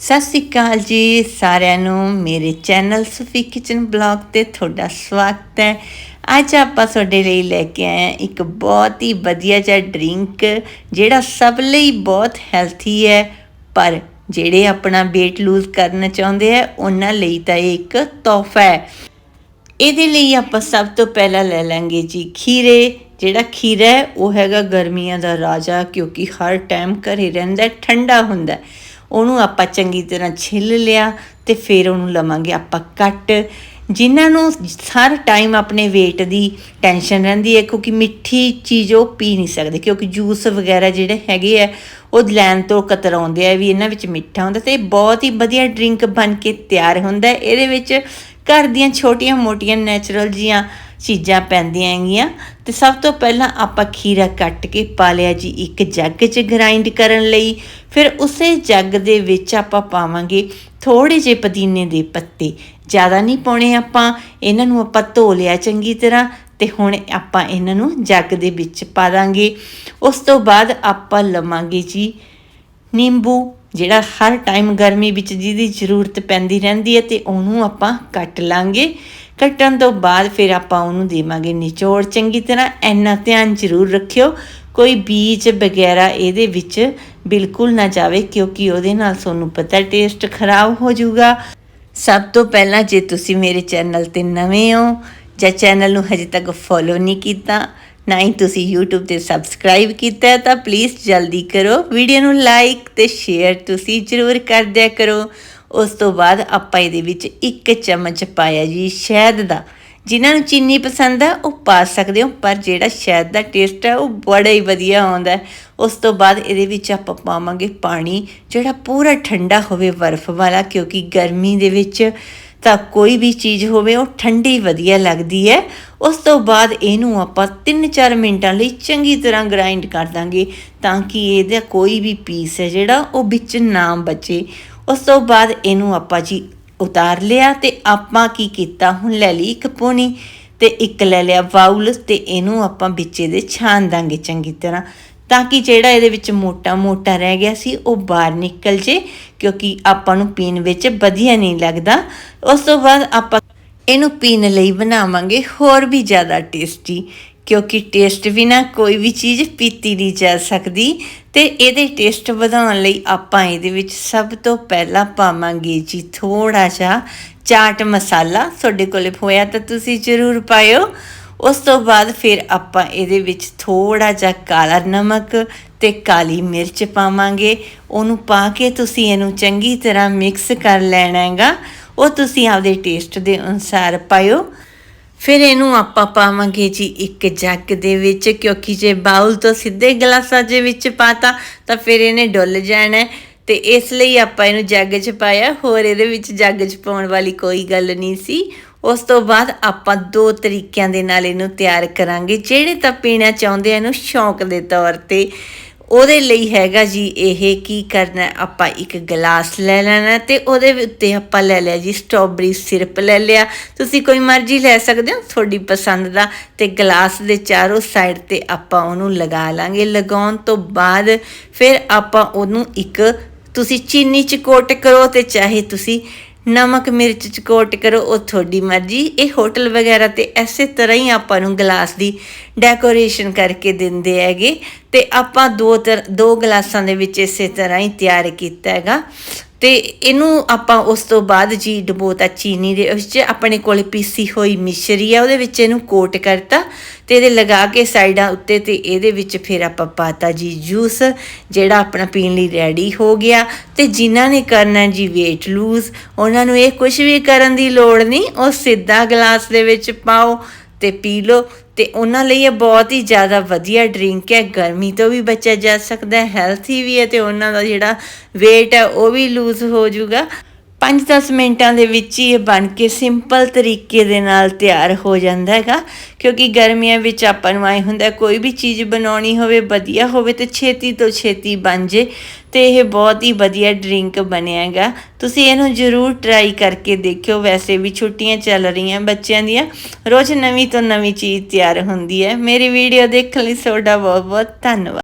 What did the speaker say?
ਸਤਿ ਸ਼੍ਰੀ ਅਕਾਲ ਜੀ ਸਾਰਿਆਂ ਨੂੰ। ਮੇਰੇ ਚੈਨਲ ਸੁਫੀ ਕਿਚਨ ਬਲੌਗ ਤੇ ਤੁਹਾਡਾ ਸਵਾਗਤ ਹੈ। ਅੱਜ ਆਪਾਂ ਤੁਹਾਡੇ ਲਈ ਲੈ ਕੇ ਆਏ ਹਾਂ ਇੱਕ ਬਹੁਤ ਹੀ ਵਧੀਆ ਜਿਹਾ ਡਰਿੰਕ, ਜਿਹੜਾ ਸਭ ਲਈ ਬਹੁਤ ਹੈਲਥੀ ਹੈ, ਪਰ ਜਿਹੜੇ ਆਪਣਾ weight ਲੂਜ਼ ਕਰਨਾ ਚਾਹੁੰਦੇ ਆ ਉਹਨਾਂ ਲਈ ਤਾਂ ਇਹ ਇੱਕ ਤੋਹਫਾ ਹੈ। ਇਹਦੇ ਲਈ ਆਪਾਂ ਸਭ ਤੋਂ ਪਹਿਲਾਂ ਲੈ ਲਾਂਗੇ ਜੀ ਖੀਰੇ। ਜਿਹੜਾ ਖੀਰਾ ਹੈ, ਉਹ ਹੈਗਾ ਗਰਮੀਆਂ ਦਾ ਰਾਜਾ, ਕਿਉਂਕਿ ਹਰ ਟਾਈਮ ਘਰੇ ਰਹਿੰਦਾ ਠੰਡਾ ਹੁੰਦਾ ਹੈ। ਉਹਨੂੰ ਆਪਾਂ ਚੰਗੀ ਤਰ੍ਹਾਂ ਛਿੱਲ ਲਿਆ ਤੇ ਫਿਰ ਉਹਨੂੰ ਲਵਾਂਗੇ ਆਪਾਂ ਕੱਟ। ਜਿਨ੍ਹਾਂ ਨੂੰ ਹਰ ਟਾਈਮ ਆਪਣੇ weight ਦੀ ਟੈਨਸ਼ਨ ਰਹਿੰਦੀ ਹੈ, ਕਿਉਂਕਿ ਮਿੱਠੀ ਚੀਜ਼ ਉਹ ਪੀ ਨਹੀਂ ਸਕਦੇ, ਕਿਉਂਕਿ ਜੂਸ ਵਗੈਰਾ ਜਿਹੜੇ ਹੈਗੇ ਆ, ਉਹ ਲੈਣ ਤੋਂ ਕਤਰਾਉਂਦੇ ਆ ਵੀ ਇਹਨਾਂ ਵਿੱਚ ਮਿੱਠਾ ਹੁੰਦਾ ਤੇ ਇਹ ਬਹੁਤ ਹੀ ਵਧੀਆ ਡਰਿੰਕ ਬਣ ਕੇ ਤਿਆਰ ਹੁੰਦਾ। ਇਹਦੇ ਵਿੱਚ ਘਰ ਦੀਆਂ ਛੋਟੀਆਂ-ਮੋਟੀਆਂ ਨੈਚੁਰਲ ਜੀਆਂ ਚੀਜ਼ਾਂ ਪੈਂਦੀਆਂ ਹੈਗੀਆਂ। ਤੇ ਸਭ ਤੋਂ ਪਹਿਲਾਂ ਆਪਾਂ ਖੀਰਾ ਕੱਟ ਕੇ ਪਾ ਲਿਆ ਜੀ ਇੱਕ ਜੱਗ 'ਚ ਗ੍ਰਾਈਂਡ ਕਰਨ ਲਈ। ਫਿਰ ਉਸੇ ਜੱਗ ਦੇ ਵਿੱਚ ਆਪਾਂ ਪਾਵਾਂਗੇ ਥੋੜੇ ਜਿਹੇ ਪੁਦੀਨੇ ਦੇ ਪੱਤੇ। ਜ਼ਿਆਦਾ ਨਹੀਂ ਪਾਉਣੇ ਆਪਾਂ, ਇਹਨਾਂ ਨੂੰ ਆਪਾਂ ਧੋ ਲਿਆ ਚੰਗੀ ਤਰ੍ਹਾਂ ਤੇ ਹੁਣ ਆਪਾਂ ਇਹਨਾਂ ਨੂੰ ਜੱਗ ਦੇ ਵਿੱਚ ਪਾ ਦਾਂਗੇ। ਉਸ ਤੋਂ ਬਾਅਦ ਆਪਾਂ ਲਵਾਂਗੇ ਜੀ ਨਿੰਬੂ। ਜਿਹੜਾ ਹਰ ਟਾਈਮ ਗਰਮੀ ਵਿੱਚ ਜਿਹਦੀ ਜ਼ਰੂਰਤ ਪੈਂਦੀ ਰਹਿੰਦੀ ਹੈ ਤੇ ਉਹਨੂੰ ਆਪਾਂ ਕੱਟ ਲਾਂਗੇ। ਕੱਟਣ ਤੋਂ ਬਾਅਦ ਫਿਰ ਆਪਾਂ ਉਹਨੂੰ ਦੇਵਾਂਗੇ ਨਿਚੋੜ। ਚੰਗੀ ਤਰ੍ਹਾਂ ਇੰਨਾ ਧਿਆਨ ਜ਼ਰੂਰ ਰੱਖਿਓ। ਕੋਈ ਬੀਜ ਵਗੈਰਾ ਇਹਦੇ ਵਿੱਚ ਬਿਲਕੁਲ ਨਾ ਜਾਵੇ ਕਿਉਂਕਿ ਉਹਦੇ ਨਾਲ ਤੁਹਾਨੂੰ ਪਤਾ ਟੇਸਟ ਖਰਾਬ ਹੋ ਜਾਊਗਾ। ਸਭ ਤੋਂ ਪਹਿਲਾਂ ਜੇ ਤੁਸੀਂ ਮੇਰੇ ਚੈਨਲ ਤੇ ਨਵੇਂ ਹੋ ਜਾਂ ਚੈਨਲ ਨੂੰ ਹਜੇ ਤੱਕ ਫੋਲੋ ਨਹੀਂ ਕੀਤਾ ਨਾ ਹੀ ਤੁਸੀਂ YouTube ਤੇ ਸਬਸਕ੍ਰਾਈਬ ਕੀਤਾ ਤਾਂ ਪਲੀਜ਼ ਜਲਦੀ ਕਰੋ। ਵੀਡੀਓ ਨੂੰ ਲਾਈਕ ਤੇ ਸ਼ੇਅਰ ਤੁਸੀਂ ਜ਼ਰੂਰ ਕਰ ਦਿਆ ਕਰੋ। ਉਸ ਤੋਂ ਬਾਅਦ ਆਪਾਂ ਇਹਦੇ ਵਿੱਚ ਇੱਕ ਚਮਚ ਪਾਇਆ ਜੀ ਸ਼ਹਿਦ ਦਾ। ਜਿਨ੍ਹਾਂ ਨੂੰ ਚੀਨੀ ਪਸੰਦ ਆ, ਉਹ ਪਾ ਸਕਦੇ ਹੋ, ਪਰ ਜਿਹੜਾ ਸ਼ਹਿਦ ਦਾ ਟੇਸਟ ਹੈ ਉਹ ਬੜਾ ਹੀ ਵਧੀਆ ਆਉਂਦਾ ਉਸ ਤੋਂ ਬਾਅਦ ਇਹਦੇ ਵਿੱਚ ਆਪਾਂ ਪਾਵਾਂਗੇ ਪਾਣੀ, ਜਿਹੜਾ ਪੂਰਾ ਠੰਡਾ ਹੋਵੇ ਬਰਫ਼ ਵਾਲਾ, ਕਿਉਂਕਿ ਗਰਮੀ ਦੇ ਵਿੱਚ ਤਾਂ ਕੋਈ ਵੀ ਚੀਜ਼ ਹੋਵੇ, ਉਹ ਠੰਡੀ ਵਧੀਆ ਲੱਗਦੀ ਹੈ। ਉਸ ਤੋਂ ਬਾਅਦ ਇਹਨੂੰ ਆਪਾਂ 3-4 ਮਿੰਟਾਂ ਲਈ ਚੰਗੀ ਤਰ੍ਹਾਂ ਗ੍ਰਾਈਂਡ ਕਰ ਦਾਂਗੇ ਤਾਂ ਕਿ ਇਹਦਾ ਕੋਈ ਵੀ ਪੀਸ ਹੈ ਜਿਹੜਾ, ਉਹ ਵਿੱਚ ਨਾ ਬਚੇ। ਉਸ ਤੋਂ ਬਾਅਦ ਇਹਨੂੰ ਆਪਾਂ ਜੀ ਉਤਾਰ ਲਿਆ ਤੇ ਆਪਾਂ ਕੀ ਕੀਤਾ, ਹੁਣ ਲੈ ਲਈ ਇੱਕ ਪੋਣੀ ਤੇ ਇੱਕ ਲੈ ਲਿਆ ਬਾਉਲ ਤੇ ਇਹਨੂੰ ਆਪਾਂ ਵਿੱਚ ਦੇ ਛਾਣ ਦਾਂਗੇ ਚੰਗੀ ਤਰ੍ਹਾਂ। ਤਾਂ ਕਿ ਜਿਹੜਾ ਇਹਦੇ ਵਿੱਚ ਮੋਟਾ ਮੋਟਾ ਰਹਿ ਗਿਆ ਸੀ, ਉਹ ਬਾਹਰ ਨਿਕਲ ਜੇ, ਕਿਉਂਕਿ ਆਪਾਂ ਨੂੰ ਪੀਣ ਵਿੱਚ ਵਧੀਆ ਨਹੀਂ ਲੱਗਦਾ। ਉਸ ਤੋਂ ਬਾਅਦ ਆਪਾਂ ਇਹਨੂੰ ਪੀਣ ਲਈ ਬਣਾਵਾਂਗੇ ਹੋਰ ਵੀ ਜ਼ਿਆਦਾ ਟੇਸਟੀ ਕਿਉਂਕਿ ਟੇਸਟ ਬਿਨਾ ਕੋਈ ਵੀ ਚੀਜ਼ ਪੀਤੀ ਨਹੀਂ ਜਾ ਸਕਦੀ। ਤੇ ਇਹਦੇ ਟੇਸਟ ਵਧਾਉਣ ਲਈ ਆਪਾਂ ਇਹਦੇ ਵਿੱਚ ਸਭ ਤੋਂ ਪਹਿਲਾਂ ਪਾਵਾਂਗੇ ਜੀ ਥੋੜਾ ਜਿਹਾ ਚਾਟ ਮਸਾਲਾ। ਤੁਹਾਡੇ ਕੋਲੇ ਹੋਇਆ ਤਾਂ ਤੁਸੀਂ ਜ਼ਰੂਰ ਪਾਇਓ। ਉਸ ਤੋਂ ਬਾਅਦ ਫਿਰ ਆਪਾਂ ਇਹਦੇ ਵਿੱਚ ਥੋੜਾ ਜਿਹਾ ਕਾਲਾ ਨਮਕ ਤੇ ਕਾਲੀ ਮਿਰਚ ਪਾਵਾਂਗੇ। ਉਹਨੂੰ ਪਾ ਕੇ ਤੁਸੀਂ ਇਹਨੂੰ ਚੰਗੀ ਤਰ੍ਹਾਂ ਮਿਕਸ ਕਰ ਲੈਣਾ ਹੈਗਾ। ਉਹ ਤੁਸੀਂ ਆਪਦੇ ਟੇਸਟ ਦੇ ਅਨੁਸਾਰ ਪਾਇਓ। ਫਿਰ ਇਹਨੂੰ ਆਪਾਂ ਪਾਵਾਂਗੇ ਜੀ ਇੱਕ ਜੱਗ ਦੇ ਵਿੱਚ, ਕਿਉਂਕਿ ਜੇ ਬਾਉਲ ਤੋਂ ਸਿੱਧੇ ਗਲਾਸਾਂ ਦੇ ਵਿੱਚ ਪਾਤਾ, ਤਾਂ ਫਿਰ ਇਹਨੇ ਡੁੱਲ ਜਾਣਾ। ਹੈ ਤੇ ਇਸ ਲਈ ਆਪਾਂ ਇਹਨੂੰ ਜੱਗ 'ਚ ਪਾਇਆ। ਹੋਰ ਇਹਦੇ ਵਿੱਚ ਜੱਗ 'ਚ ਪਾਉਣ ਵਾਲੀ ਕੋਈ ਗੱਲ ਨਹੀਂ ਸੀ। ਉਸ ਤੋਂ ਬਾਅਦ ਆਪਾਂ ਦੋ ਤਰੀਕਿਆਂ ਦੇ ਨਾਲ ਇਹਨੂੰ ਤਿਆਰ ਕਰਾਂਗੇ। ਜਿਹੜੇ ਤਾਂ ਪੀਣਾ ਚਾਹੁੰਦੇ ਆ, ਇਹਨੂੰ ਸ਼ੌਂਕ ਦੇ ਤੌਰ ਤੇ। ਉਹਦੇ ਲਈ ਹੈਗਾ ਜੀ ਇਹ ਕੀ ਕਰਨਾ, ਆਪਾਂ ਇੱਕ ਗਲਾਸ ਲੈ ਲੈਣਾ ਤੇ ਉਹਦੇ ਉੱਤੇ ਆਪਾਂ ਲੈ ਲਿਆ ਜੀ ਸਟ੍ਰਾਬੇਰੀ ਸਿਰਪ ਲੈ ਲਿਆ। ਤੁਸੀਂ ਕੋਈ ਮਰਜ਼ੀ ਲੈ ਸਕਦੇ ਹੋ, ਤੁਹਾਡੀ ਪਸੰਦ ਦਾ ਤੇ ਗਲਾਸ ਦੇ ਚਾਰੋਂ ਸਾਈਡ ਤੇ ਆਪਾਂ ਉਹਨੂੰ ਲਗਾ ਲਾਂਗੇ। ਲਗਾਉਣ ਤੋਂ ਬਾਅਦ ਫਿਰ ਆਪਾਂ ਉਹਨੂੰ ਇੱਕ, ਤੁਸੀਂ ਚੀਨੀ ਚ ਕੋਟ ਕਰੋ ਤੇ ਚਾਹੇ ਤੁਸੀਂ ਨਮਕ, ਮਿਰਚ ਚ ਕੋਟ ਕਰੋ, ਉਹ ਤੁਹਾਡੀ ਮਰਜ਼ੀ। ਇਹ ਹੋਟਲ ਵਗੈਰਾ ਤੇ ਐਸੇ ਤਰ੍ਹਾਂ ਹੀ ਆਪਾਂ ਨੂੰ ਗਲਾਸ ਦੀ ਡੈਕੋਰੇਸ਼ਨ ਕਰਕੇ ਦਿੰਦੇ ਹੈਗੇ। ਤੇ ਆਪਾਂ ਦੋ ਤਰ, ਦੋ ਗਲਾਸਾਂ ਦੇ ਵਿੱਚ ਇਸੇ ਤਰ੍ਹਾਂ ਹੀ ਤਿਆਰ ਕੀਤਾ ਹੈਗਾ। ਤੇ ਇਹਨੂੰ ਆਪਾਂ ਉਸ ਤੋਂ ਬਾਅਦ ਜੀ ਡਬੋਤਾ ਚੀਨੀ ਦੇ ਉਸ 'ਚ ਆਪਣੇ ਕੋਲੇ ਪੀਸੀ ਹੋਈ ਮਿਸ਼ਰੀ ਆ, ਉਹਦੇ ਵਿੱਚ ਇਹਨੂੰ ਕੋਟ ਕਰਤਾ ਤੇ ਇਹਦੇ ਲਗਾ ਕੇ ਸਾਈਡਾਂ ਉੱਤੇ ਤੇ ਇਹਦੇ ਵਿੱਚ ਫਿਰ ਆਪਾਂ ਪਾਤਾ ਜੀ ਜੂਸ, ਜਿਹੜਾ ਆਪਣਾ ਪੀਣ ਲਈ ਰੈਡੀ ਹੋ ਗਿਆ। ਤੇ ਜਿਨ੍ਹਾਂ ਨੇ ਕਰਨਾ ਜੀ weight lose, ਉਹਨਾਂ ਨੂੰ ਇਹ ਕੁਝ ਵੀ ਕਰਨ ਦੀ ਲੋੜ ਨਹੀਂ, ਉਹ ਸਿੱਧਾ ਗਲਾਸ ਦੇ ਵਿੱਚ ਪਾਓ। ਤੇ ਪੀ ਲਓ ਤੇ ਉਹਨਾਂ ਲਈ ਇਹ ਬਹੁਤ ਹੀ ਜ਼ਿਆਦਾ ਵਧੀਆ ਡਰਿੰਕ ਹੈ। ਗਰਮੀ ਤੋਂ ਵੀ ਬਚਿਆ ਜਾ ਸਕਦਾ ਹੈ। ਹੈਲਥੀ ਵੀ ਹੈ ਤੇ ਉਹਨਾਂ ਦਾ ਜਿਹੜਾ weight ਹੈ ਉਹ ਵੀ ਲੂਜ਼ ਹੋ ਜਾਊਗਾ। 5-10 ਮਿੰਟਾਂ ਦੇ ਵਿੱਚ ਹੀ ਇਹ ਬਣ ਕੇ ਸਿੰਪਲ ਤਰੀਕੇ ਦੇ ਨਾਲ ਤਿਆਰ ਹੋ ਜਾਂਦਾ ਹੈਗਾ। ਕਿਉਂਕਿ ਗਰਮੀਆਂ ਵਿੱਚ ਆਪਾਂ ਨੂੰ ਆਏ ਹੁੰਦਾ, ਕੋਈ ਵੀ ਚੀਜ਼ ਬਣਾਉਣੀ ਹੋਵੇ, ਵਧੀਆ ਹੋਵੇ ਤੇ ਛੇਤੀ ਤੋਂ ਛੇਤੀ ਬਣ ਜੇ ਤੇ ਇਹ ਬਹੁਤ ਹੀ ਵਧੀਆ ਡਰਿੰਕ ਬਣਿਆ ਹੈਗਾ। ਤੁਸੀਂ ਇਹਨੂੰ ਜ਼ਰੂਰ ਟਰਾਈ ਕਰਕੇ ਦੇਖਿਓ। ਵੈਸੇ ਵੀ ਛੁੱਟੀਆਂ ਚੱਲ ਰਹੀਆਂ ਬੱਚਿਆਂ ਦੀਆਂ। ਰੋਜ਼ ਨਵੀਂ ਤੋਂ ਨਵੀਂ ਚੀਜ਼ ਤਿਆਰ ਹੁੰਦੀ ਹੈ। ਮੇਰੀ ਵੀਡੀਓ ਦੇਖਣ ਲਈ ਤੁਹਾਡਾ ਬਹੁਤ ਬਹੁਤ ਧੰਨਵਾਦ।